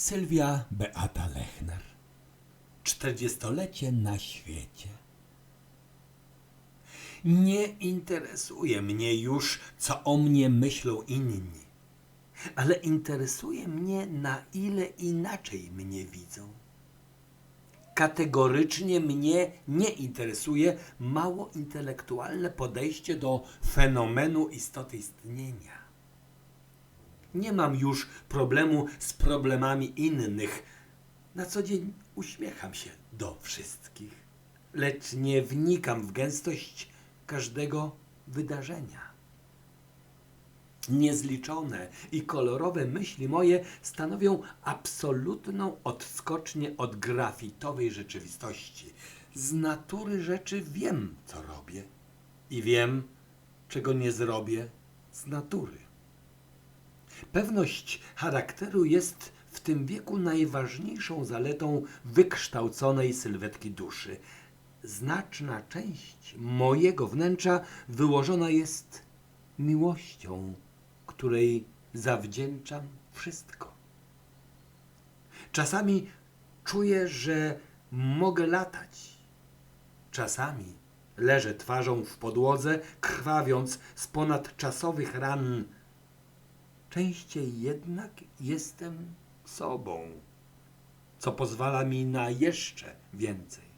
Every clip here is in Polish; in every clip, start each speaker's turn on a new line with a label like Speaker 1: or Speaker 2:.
Speaker 1: Sylwia Beata Lechner. Czterdziestolecie na świecie. Nie interesuje mnie już, co o mnie myślą inni, ale interesuje mnie, na ile inaczej mnie widzą. Kategorycznie mnie nie interesuje mało intelektualne podejście do fenomenu istoty istnienia. Nie mam już problemu z problemami innych. Na co dzień uśmiecham się do wszystkich, lecz nie wnikam w gęstość każdego wydarzenia. Niezliczone i kolorowe myśli moje stanowią absolutną odskocznię od grafitowej rzeczywistości. Z natury rzeczy wiem, co robię i wiem, czego nie zrobię z natury. Pewność charakteru jest w tym wieku najważniejszą zaletą wykształconej sylwetki duszy. Znaczna część mojego wnętrza wyłożona jest miłością, której zawdzięczam wszystko. Czasami czuję, że mogę latać. Czasami leżę twarzą w podłodze, krwawiąc z ponadczasowych ran. Częściej jednak jestem sobą, co pozwala mi na jeszcze więcej.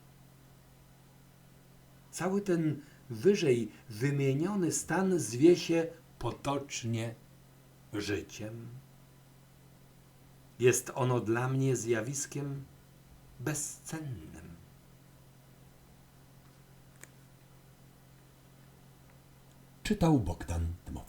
Speaker 1: Cały ten wyżej wymieniony stan zwie się potocznie życiem. Jest ono dla mnie zjawiskiem bezcennym. Czytał Bogdan Dmowski.